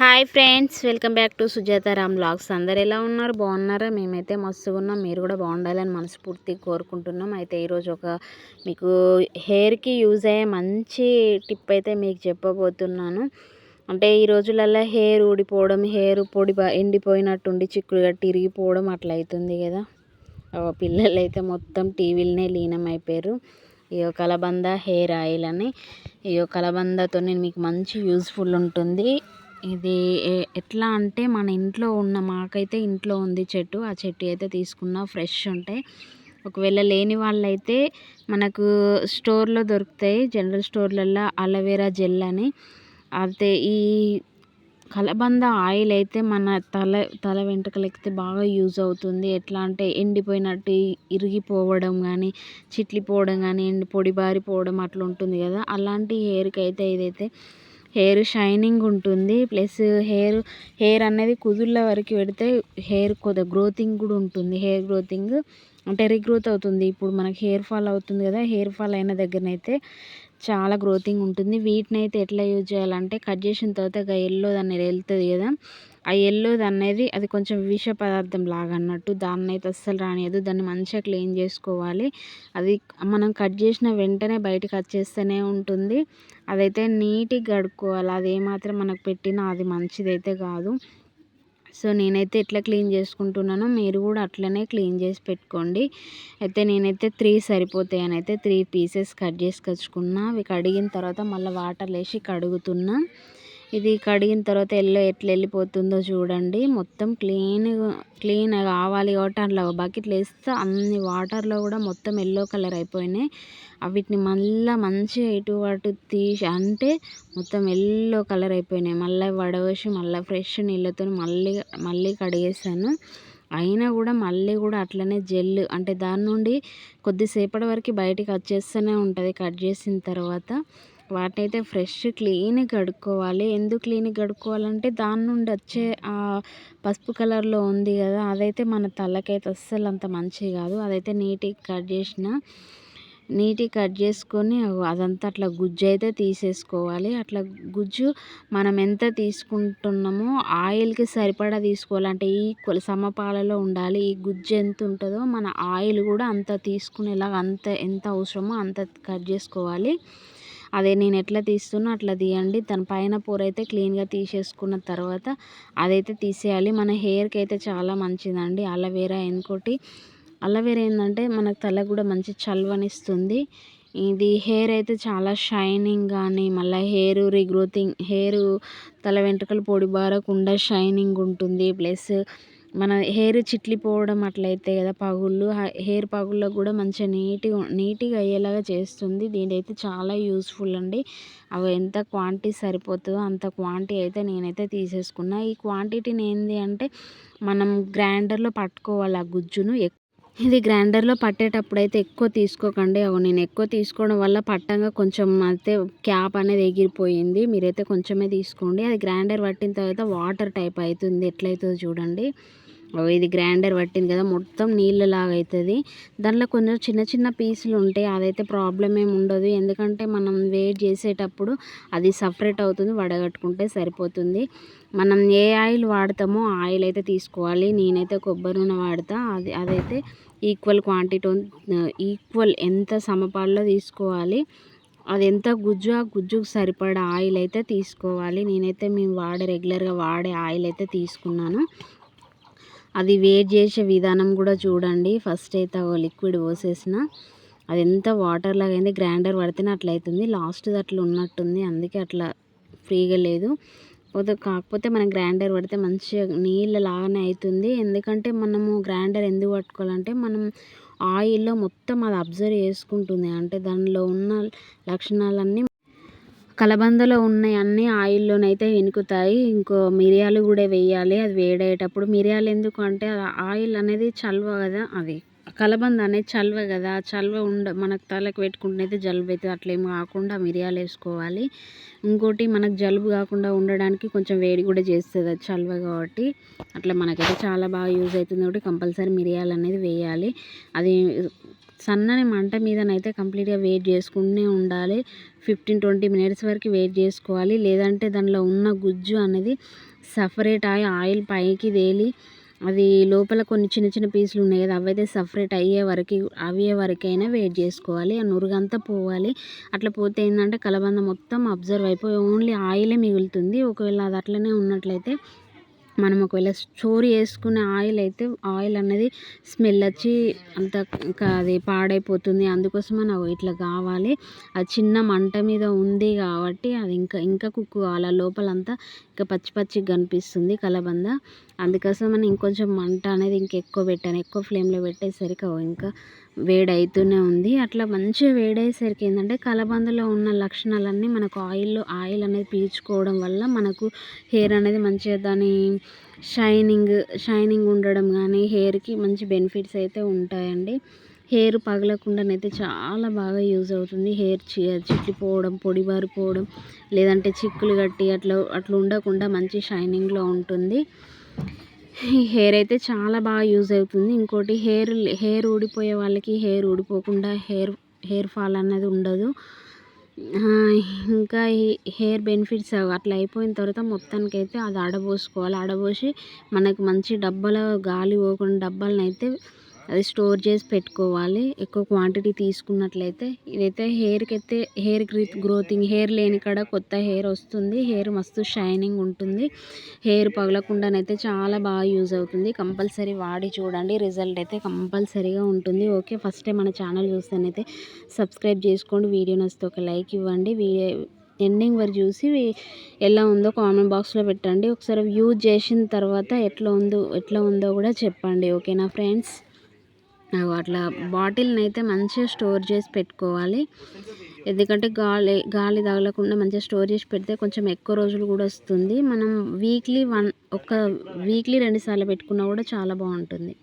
Hi friends welcome back to Sujataram vlogs అందరు ఎలా ఉన్నారు? బాగున్నారా? మేమైతే మస్తుగా ఉన్నాం. మీరు కూడా బాగుండాలని మనస్ఫూర్తిగా కోరుకుంటున్నాం. అయితే ఈరోజు ఒక మీకు హెయిర్కి యూజ్ అయ్యే మంచి టిప్ అయితే మీకు చెప్పబోతున్నాను. అంటే ఈ రోజులలో హెయిర్ ఊడిపోవడం హెయిర్ పొడి ఎండిపోయినట్టుండి చిక్కుడుగా తిరిగిపోవడం అట్లా అవుతుంది కదా. పిల్లలు అయితే మొత్తం టీవీలనే లీనం అయిపోయారు. ఈ కలబంద హెయిర్ ఆయిల్ అని. ఈ కలబందతో నేను మీకు మంచి యూస్ఫుల్ ఉంటుంది. ఇది ఎట్లా అంటే మన ఇంట్లో ఉన్న మాకైతే ఇంట్లో ఉంది చెట్టు. ఆ చెట్టు అయితే తీసుకున్న ఫ్రెష్ ఉంటాయి ఒకవేళ లేని వాళ్ళైతే మనకు స్టోర్లో దొరుకుతాయి. జనరల్ స్టోర్లలో అలోవెరా జెల్ అని. అయితే ఈ కలబంద ఆయిల్ అయితే మన తల తల వెంట్రుకలకైతే బాగా యూజ్ అవుతుంది. ఎట్లా అంటే ఎండిపోయినట్టు ఇరిగిపోవడం కానీ చిట్లిపోవడం కానీ ఎండి పొడి బారిపోవడం అట్లా ఉంటుంది కదా. అలాంటి హెయిర్కి అయితే ఇదైతే హెయిర్ షైనింగ్ ఉంటుంది. ప్లస్ హెయిర్ హెయిర్ అనేది కుదుళ్ళ వరకు పెడితే హెయిర్ కొద్దిగా గ్రోతింగ్ కూడా ఉంటుంది. హెయిర్ గ్రోతింగ్ అంటే రీగ్రోత్ అవుతుంది. ఇప్పుడు మనకి హెయిర్ ఫాల్ అవుతుంది కదా హెయిర్ ఫాల్ అయిన దగ్గరనైతే చాలా గ్రోతింగ్ ఉంటుంది. వీటిని అయితే ఎట్లా యూజ్ చేయాలంటే కట్ చేసిన తర్వాత ఎల్లో దాన్ని వెళ్తుంది కదా ఆ ఎల్లోది అనేది అది కొంచెం విష పదార్థం లాగా అన్నట్టు దాన్ని అయితే అస్సలు రానియదు. దాన్ని మంచిగా క్లీన్ చేసుకోవాలి. అది మనం కట్ చేసిన వెంటనే బయటకు వచ్చేస్తూనే ఉంటుంది. అదైతే నీట్గా కడుక్కోవాలి అది ఏమాత్రం మనకు పెట్టినా అది మంచిదైతే కాదు. సో నేనైతే ఎట్లా క్లీన్ చేసుకుంటున్నానో మీరు కూడా అట్లనే క్లీన్ చేసి పెట్టుకోండి. అయితే నేనైతే త్రీ సరిపోతాయి అని అయితే త్రీ పీసెస్ కట్ చేసుకొచ్చుకున్నా అవి కడిగిన తర్వాత మళ్ళీ వాటర్ వేసి కడుగుతున్నా. ఇది కడిగిన తర్వాత ఎల్లో ఎట్లా వెళ్ళిపోతుందో చూడండి. మొత్తం క్లీన్ క్లీన్ కావాలి కాబట్టి అట్లా బకెట్లు వేస్తే అన్ని వాటర్లో కూడా మొత్తం ఎల్లో కలర్ అయిపోయినాయి. వీటిని మళ్ళీ మంచిగా ఇటు అటు తీసి అంటే మొత్తం ఎల్లో కలర్ అయిపోయినాయి. మళ్ళీ వడవసి మళ్ళీ ఫ్రెష్ నీళ్ళతో మళ్ళీ మళ్ళీ కడిగేసాను అయినా కూడా మళ్ళీ కూడా అట్లనే జెల్ అంటే దాని నుండి కొద్దిసేపటి వరకు బయటికి వచ్చేస్తూనే ఉంటుంది కట్ చేసిన తర్వాత. వాటినైతే ఫ్రెష్ క్లీన్గా కడుక్కోవాలి. ఎందుకు క్లీన్గా కడుక్కోవాలంటే దాని నుండి వచ్చే ఆ పసుపు కలర్లో ఉంది కదా అదైతే మన తలకైతే అస్సలు అంత మంచిది కాదు. అదైతే నీట్గా కట్ చేసిన నీట్గా కట్ చేసుకొని అదంతా అట్లా గుజ్జు అయితే తీసేసుకోవాలి. అట్లా గుజ్జు మనం ఎంత తీసుకుంటున్నామో ఆయిల్కి సరిపడా తీసుకోవాలి. అంటే ఈక్వల్ సమపాలలో ఉండాలి. ఈ గుజ్జు ఎంత ఉంటుందో మన ఆయిల్ కూడా అంత తీసుకునేలాగా అంత ఎంత అవసరమో అంత కట్ చేసుకోవాలి. అదే నేను ఎట్లా తీస్తున్నా అట్లా తీయండి. దాని పైన పొర అయితే క్లీన్గా తీసేసుకున్న తర్వాత అదైతే తీసేయాలి. మన హెయిర్కి అయితే చాలా మంచిదండి. అలవేరా ఇంకోటి అలవేరా ఏంటంటే మనకు తలకు కూడా మంచి చల్వనిస్తుంది. ఇది హెయిర్ అయితే చాలా షైనింగ్ కానీ మళ్ళీ హెయిర్ రీగ్రోతింగ్ హెయిర్ తల వెంట్రుకలు పొడి బారకుండా షైనింగ్ ఉంటుంది. ప్లస్ మన హెయిర్ చిట్లిపోవడం అట్లయితే కదా పగుళ్ళు హెయిర్ పగుళ్ళకు కూడా మంచిగా నీట్గా నీట్గా అయ్యేలాగా చేస్తుంది. దీనైతే చాలా యూస్ఫుల్ అండి. అవి ఎంత క్వాంటిటీ సరిపోతుందో అంత క్వాంటిటీ అయితే నేనైతే తీసేసుకున్నా. ఈ క్వాంటిటీని ఏంది అంటే మనం గ్రైండర్లో పట్టుకోవాలి ఆ గుజ్జును. ఇది గ్రైండర్లో పట్టేటప్పుడు అయితే ఎక్కువ తీసుకోకండి. అవి నేను ఎక్కువ తీసుకోవడం వల్ల పట్టంగా కొంచెం అయితే క్యాప్ అనేది ఎగిరిపోయింది. మీరైతే కొంచెమే తీసుకోండి. అది గ్రైండర్ పట్టిన తర్వాత వాటర్ టైప్ అవుతుంది. ఎట్లయితుందో చూడండి. ఇది గ్రైండర్ పట్టింది కదా మొత్తం నీళ్ళలాగా అవుతుంది దాంట్లో కొంచెం చిన్న చిన్న పీసులు ఉంటాయి అదైతే ప్రాబ్లం ఏమి ఉండదు. ఎందుకంటే మనం వేడి చేసేటప్పుడు అది సపరేట్ అవుతుంది వడగట్టుకుంటే సరిపోతుంది. మనం ఏ ఆయిల్ వాడతామో ఆయిల్ అయితే తీసుకోవాలి. నేనైతే కొబ్బరి నూనె వాడతా. అది అదైతే ఈక్వల్ క్వాంటిటీ ఈక్వల్ ఎంత సమపాల్లో తీసుకోవాలి అది ఎంత గుజ్జు ఆ గుజ్జుకు సరిపడా ఆయిల్ అయితే తీసుకోవాలి. నేనైతే మేము వాడే రెగ్యులర్గా వాడే ఆయిల్ అయితే తీసుకున్నాను. అది వేడి చేసే విధానం కూడా చూడండి. ఫస్ట్ అయితే లిక్విడ్ పోసేసిన. అది ఎంత వాటర్ లాగా అయింది గ్రైండర్ పడితేనే అట్లా అవుతుంది లాస్ట్ అట్లా ఉన్నట్టుంది. అందుకే అట్లా ఫ్రీగా లేదు. పోతే కాకపోతే మనం గ్రైండర్ పడితే మంచిగా నీళ్ళ లాగానే అవుతుంది ఎందుకంటే మనము గ్రైండర్ ఎందుకు పట్టుకోవాలంటే మనం ఆయిల్లో మొత్తం అది అబ్జర్వ్ చేసుకుంటుంది. అంటే దానిలో ఉన్న లక్షణాలన్నీ కలబందలో ఉన్నాయి అన్నీ ఆయిల్లోనైతే ఇనుకుతాయి. ఇంకో మిరియాలు కూడా వేయాలి. అది వేడయ్యేటప్పుడు మిరియాలు ఎందుకు అంటే ఆయిల్ అనేది చల్వ కదా అది కలబంద అనేది చల్వ కదా చల్వ ఉండ మనకు తలకు పెట్టుకుంటే జలుబు అవుతుంది. అట్లా ఏం కాకుండా మిరియాలు వేసుకోవాలి. ఇంకోటి మనకు జలుబు కాకుండా ఉండడానికి కొంచెం వేడి కూడా చేస్తుంది అది చల్వ కాబట్టి. అట్లా మనకైతే చాలా బాగా యూజ్ అవుతుంది కాబట్టి కంపల్సరీ మిరియాలు అనేది వేయాలి. అది సన్నని మంట మీదనైతే కంప్లీట్గా వెయిట్ చేసుకుంటూనే ఉండాలి. ఫిఫ్టీన్ ట్వంటీ మినిట్స్ వరకు వెయిట్ చేసుకోవాలి. లేదంటే దానిలో ఉన్న గుజ్జు అనేది సపరేట్ ఆయి ఆయిల్ పైకి తేలి అది లోపల కొన్ని చిన్న చిన్న పీసులు ఉన్నాయి కదా అవైతే సపరేట్ అయ్యే వరకు అయ్యే వరకైనా వెయిట్ చేసుకోవాలి. ఆ నురుగంతా పోవాలి. అట్లా పోతే ఏంటంటే కలబంద మొత్తం అబ్జర్వ్ అయిపోయి ఓన్లీ ఆయిలే మిగులుతుంది. ఒకవేళ అది అట్లనే ఉన్నట్లయితే మనం ఒకవేళ స్టోర్ చేసుకునే ఆయిల్ అయితే ఆయిల్ అనేది స్మెల్ వచ్చి అంత ఇంకా అది పాడైపోతుంది. అందుకోసం నాకు ఇట్లా కావాలి. అది చిన్న మంట మీద ఉంది కాబట్టి అది ఇంకా ఇంకా కుక్ కావాలి. లోపలంతా ఇంకా పచ్చి పచ్చిగా కనిపిస్తుంది కలబంద. అందుకోసం అని ఇంకొంచెం మంట అనేది ఇంకెక్కువ పెట్టాను. ఎక్కువ ఫ్లేమ్లో పెట్టేసరికి ఇంకా వేడవుతూనే ఉంది. అట్లా మంచిగా వేడయ్యేసరికి ఏంటంటే కలబందలో ఉన్న లక్షణాలన్నీ మనకు ఆయిల్లో ఆయిల్ అనేది పీల్చుకోవడం వల్ల మనకు హెయిర్ అనేది మంచిగా దాని షైనింగ్ షైనింగ్ ఉండడం కానీ హెయిర్కి మంచి బెనిఫిట్స్ అయితే ఉంటాయండి. హెయిర్ పగలకుండానైతే చాలా బాగా యూజ్ అవుతుంది. హెయిర్ చిట్లిపోవడం పొడిబారిపోవడం లేదంటే చిక్కులు కట్టి అట్లా అట్లా ఉండకుండా మంచి షైనింగ్లో ఉంటుంది. ఈ హెయిర్ అయితే చాలా బాగా యూజ్ అవుతుంది. ఇంకోటి హెయిర్ హెయిర్ ఊడిపోయే వాళ్ళకి హెయిర్ ఊడిపోకుండా హెయిర్ హెయిర్ ఫాల్ అన్నది ఉండదు. ఇంకా ఈ హెయిర్ బెనిఫిట్స్ అట్లా అయిపోయిన తర్వాత మొత్తానికైతే అది ఆడబోసుకోవాలి. ఆడబోసి మనకు మంచి డబ్బాలో గాలి పోకుండా డబ్బాలను అయితే అది స్టోర్ చేసి పెట్టుకోవాలి. ఎక్కువ క్వాంటిటీ తీసుకున్నట్లయితే ఇదైతే హెయిర్కి అయితే హెయిర్ గ్రీత్ గ్రోతింగ్ హెయిర్ లేని కాడ కొత్త హెయిర్ వస్తుంది. హెయిర్ మస్తు షైనింగ్ ఉంటుంది. హెయిర్ పగలకుండానైతే చాలా బాగా యూజ్ అవుతుంది. కంపల్సరీ వాడి చూడండి. రిజల్ట్ అయితే కంపల్సరీగా ఉంటుంది. ఓకే ఫస్ట్ టైం మన ఛానల్ చూస్తేనైతే సబ్స్క్రైబ్ చేసుకోండి. వీడియో నచ్చితే ఒక లైక్ ఇవ్వండి. వీడియో ఎండింగ్ వరకు చూసి ఎలా ఉందో కామెంట్ బాక్స్లో పెట్టండి. ఒకసారి యూజ్ చేసిన తర్వాత ఎట్లా ఉందో ఎట్లా ఉందో కూడా చెప్పండి. ఓకేనా ఫ్రెండ్స్ అట్లా బాటిల్ని అయితే మంచిగా స్టోర్ చేసి పెట్టుకోవాలి. ఎందుకంటే గాలి గాలి తగలకుండా మంచిగా స్టోర్ చేసి పెడితే కొంచెం ఎక్కువ రోజులు కూడా వస్తుంది. మనం వీక్లీ వన్ ఒక వీక్లీ రెండుసార్లు పెట్టుకున్నా కూడా చాలా బాగుంటుంది.